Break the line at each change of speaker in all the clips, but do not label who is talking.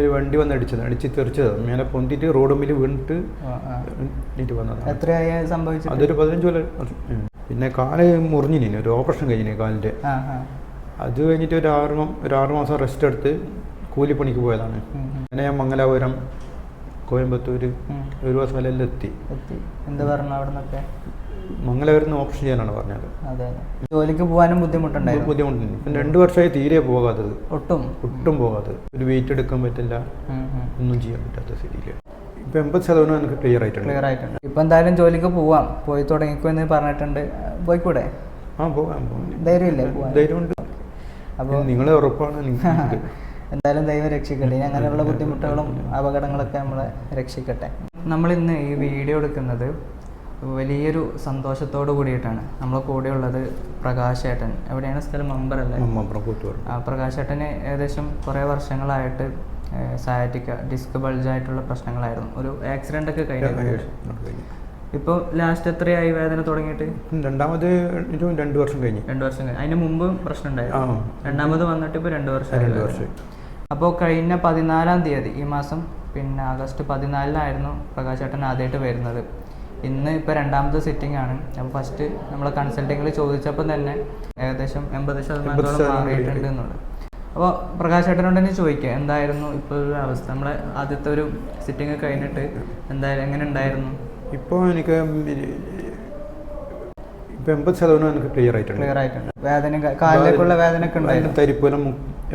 ഒരു വണ്ടി വന്ന് അടിച്ചത് അടിച്ച് തെറിച്ചത്. മേലെ പൊന്തിട്ട്
റോഡ് മുമ്പിൽ
വീണിട്ട് വന്നതാണ്
എത്രയായി സംഭവിച്ചിട്ട്?
അതൊരു പതിനഞ്ച് കൊല്ലം പിന്നെ കാൽ മുറിഞ്ഞിനി ഒരു ഓപ്പറേഷൻ
കഴിഞ്ഞു കാലിന്റെ
അത് കഴിഞ്ഞിട്ട് ഒരു ആറ് ഒരു ആറ് മാസം റെസ്റ്റ് എടുത്ത് കൂലിപ്പണിക്ക് പോയതാണ്. അങ്ങനെ ഞാൻ മംഗലാപുരം കോയമ്പത്തൂർ ഒരു ദിവസം എല്ലാം എത്തി.
എത്തി. എന്ത് പറഞ്ഞു അവിടെ നിന്നൊക്കെ
മംഗലാപുരം നിന്ന് ഓപ്പറേഷൻ ചെയ്യാനാണ് പറഞ്ഞത്
ജോലിക്ക് പോകാനും ബുദ്ധിമുട്ടുണ്ടായിരുന്നു?
ബുദ്ധിമുട്ടുണ്ട്. പിന്നെ രണ്ട് വർഷമായി തീരെ പോകാത്തത്.
ഒട്ടും?
ഒട്ടും പോകാത്തത്. ഒരു വെയിറ്റ് എടുക്കാൻ പറ്റില്ല. ഒന്നും ചെയ്യാൻ പറ്റാത്ത സ്ഥിതിയിൽ. ഇപ്പൊ എൺപത് ശതമാനം എനിക്ക് ക്ലിയർ ആയിട്ടുണ്ട്.
ക്ലിയർ ആയിട്ടുണ്ട്. ഇപ്പൊ എന്തായാലും ജോലിക്ക് പോവാം. പോയി തുടങ്ങിക്കോ എന്ന് പറഞ്ഞിട്ടുണ്ട്. പോയിക്കൂടെ?
ആ പോകാം
ധൈര്യമില്ലേ
ധൈര്യമുണ്ട്.
അപ്പോൾ
നിങ്ങളെ ഉറപ്പാണ്. നിങ്ങൾക്ക്
എന്തായാലും ദൈവം രക്ഷിക്കട്ടെ. ഇനി അങ്ങനെയുള്ള ബുദ്ധിമുട്ടുകളും അപകടങ്ങളൊക്കെ നമ്മളെ രക്ഷിക്കട്ടെ. നമ്മളിന്ന് ഈ വീഡിയോ എടുക്കുന്നത് വലിയൊരു സന്തോഷത്തോട് കൂടിയിട്ടാണ്. നമ്മളെ കൂടെയുള്ളത് പ്രകാശ് ഏട്ടൻ എവിടെയാണ് സ്ഥലം? മമ്പർ അല്ലേ?
അപ്പുറം കൂട്ടുകാർ
ആ, പ്രകാശ് ഏട്ടന് ഏകദേശം കുറേ വർഷങ്ങളായിട്ട് സയാറ്റിക്ക ഡിസ്ക് ബൾജായിട്ടുള്ള പ്രശ്നങ്ങളായിരുന്നു. ഒരു ആക്സിഡന്റ് ഒക്കെ കഴിഞ്ഞു. ഇപ്പോൾ ലാസ്റ്റ് എത്രയായി വേദന തുടങ്ങിയിട്ട്?
രണ്ടാമത് ഒരു രണ്ട് വർഷം കഴിഞ്ഞു.
രണ്ട് വർഷം കഴിഞ്ഞു. അതിന് മുമ്പ് പ്രശ്നം ഉണ്ടായിരുന്നു. രണ്ടാമത് വന്നിട്ട് ഇപ്പോൾ രണ്ട് വർഷം
രണ്ട് വർഷം.
അപ്പോൾ കഴിഞ്ഞ പതിനാലാം തീയതി ഈ മാസം പിന്നെ ആഗസ്റ്റ് പതിനാലിനായിരുന്നു പ്രകാശ് ചേട്ടൻ ആദ്യമായിട്ട് വരുന്നത്. ഇന്ന് ഇപ്പോൾ രണ്ടാമത്തെ സിറ്റിംഗ് ആണ്. അപ്പോൾ ഫസ്റ്റ് നമ്മൾ കൺസൾട്ടിങ്ങിൽ ചോദിച്ചപ്പോൾ തന്നെ ഏകദേശം എൺപത് ശതമാനത്തോളം
ശതമാനം
മാറിയിട്ടുണ്ട് എന്നുള്ളത്. അപ്പോൾ പ്രകാശ് ചേട്ടനോട് തന്നെ ചോദിക്കുക എന്തായിരുന്നു ഇപ്പോൾ ഒരു അവസ്ഥ? നമ്മളെ ആദ്യത്തെ ഒരു സിറ്റിംഗ് കഴിഞ്ഞിട്ട് എന്തായാലും എങ്ങനെ ഉണ്ടായിരുന്നു?
ഇപ്പോൾ എനിക്ക് ഇപ്പം എൺപത് ശതമാനം എനിക്ക് ക്ലിയർ ആയിട്ടുണ്ട്.
ക്ലിയർ ആയിട്ടുണ്ട്. വേദന കാലിലേക്കുള്ള വേദന ഒക്കെ ഉണ്ടായിരുന്നു
തരിപ്പൂലം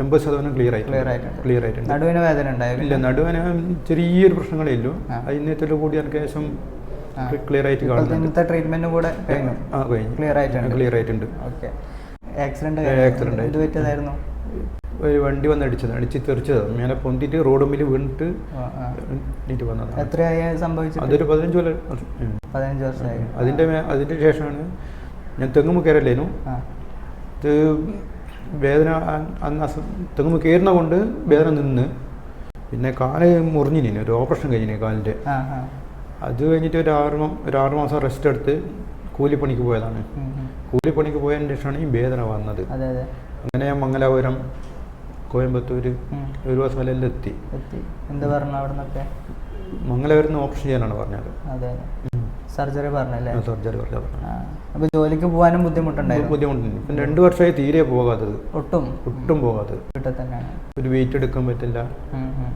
എൺപത് ശതമാനം ക്ലിയർ ആയിട്ടുണ്ട്.
ക്ലിയർ ആയിട്ടുണ്ട്.
ക്ലിയർ ആയിട്ടുണ്ട്.
നടുവിന് വേദന ഉണ്ടായിരുന്നു
ഇല്ല നടുവിന് ചെറിയൊരു പ്രശ്നങ്ങളേ ഉള്ളൂ. അതിനകത്തോട് കൂടി എനിക്ക് ശേഷം ക്ലിയർ ആയിട്ട്
ഇന്നത്തെ ട്രീറ്റ്മെന്റ് കൂടെ കഴിഞ്ഞു? ക്ലിയർ ആയിട്ടുണ്ട്.
ക്ലിയർ ആയിട്ടുണ്ട്.
ഓക്കെ ആക്സിഡന്റ്
ആക്സിഡന്റ്
ഇത് പറ്റിയതായിരുന്നു?
ഒരു വണ്ടി വന്ന് അടിച്ചത് അടിച്ച് തെറിച്ചത്. മേലെ റോഡ് മുമ്പിൽ വീണിട്ട്
എത്രയായി സംഭവിച്ചിട്ട്?
അതൊരു പതിനഞ്ച് കൊല്ലം.
പതിനഞ്ച് വർഷമായി.
അതിന്റെ അതിന്റെ അതിന്റെ ശേഷമാണ് ഞാൻ തെങ്ങുമ്പ് കയറല്ലേനു? ഇത് വേദന അന്ന് തെങ്ങുമ്പ് കയറുന്ന കൊണ്ട് വേദന നിന്ന് പിന്നെ കാൽ മുറിഞ്ഞിനി ഒരു ഓപ്പറേഷൻ കഴിഞ്ഞിന് കാലിന്റെ.
ആ
അത് കഴിഞ്ഞിട്ട് ഒരു ആറ് ഒരു ആറ് മാസം റെസ്റ്റ് എടുത്ത് കൂലിപ്പണിക്ക് പോയതാണ്. കൂലിപ്പണിക്ക് പോയതിന് ശേഷമാണ് ഈ വേദന വന്നത്. അങ്ങനെ ഞാൻ മംഗലാപുരം കോയമ്പത്തൂർ ഒരു ദിവസം എല്ലാം എത്തി.
എന്ത് പറഞ്ഞു അവിടെ നിന്നൊക്കെ
മംഗലാപുരം നിന്ന് ചെയ്യാനാണ് പറഞ്ഞത്.
അതെ. സർജറി പറഞ്ഞല്ലേ?
സർജറി
പറഞ്ഞു അപ്പോൾ ജോലിക്ക് പോകാനും ബുദ്ധിമുട്ടുണ്ടായിരുന്നു?
ബുദ്ധിമുട്ടുണ്ട്. ഇപ്പം രണ്ട് വർഷമായി തീരെ പോകാത്തത്.
ഒട്ടും?
ഒട്ടും പോകാത്തത്.
വീട്ടിൽ തന്നെയാണ്.
ഒരു വെയിറ്റ് എടുക്കാൻ പറ്റില്ല.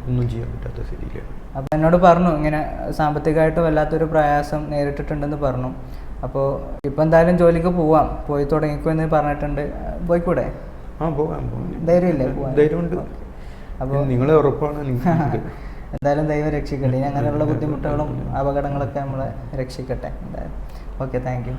ഒന്നും ചെയ്യാൻ പറ്റാത്ത സ്ഥിതിയിൽ
അപ്പോൾ എന്നോട് പറഞ്ഞു ഇങ്ങനെ സാമ്പത്തികമായിട്ട് വല്ലാത്തൊരു പ്രയാസം നേരിട്ടിട്ടുണ്ടെന്ന് പറഞ്ഞു. അപ്പോൾ ഇപ്പം എന്തായാലും ജോലിക്ക് പോവാം. പോയി തുടങ്ങിക്കോ എന്ന് പറഞ്ഞിട്ടുണ്ട്. പോയിക്കൂടെ?
ആ പോകാം പോകാം
ധൈര്യമില്ലേ?
ധൈര്യമുണ്ട്.
അപ്പോൾ
നിങ്ങളെ ഉറപ്പാണ്
എന്തായാലും ദൈവം രക്ഷിക്കട്ടെ. ഇനി അങ്ങനെയുള്ള ബുദ്ധിമുട്ടുകളും അപകടങ്ങളൊക്കെ നമ്മളെ രക്ഷിക്കട്ടെ. എന്തായാലും. Okay thank you.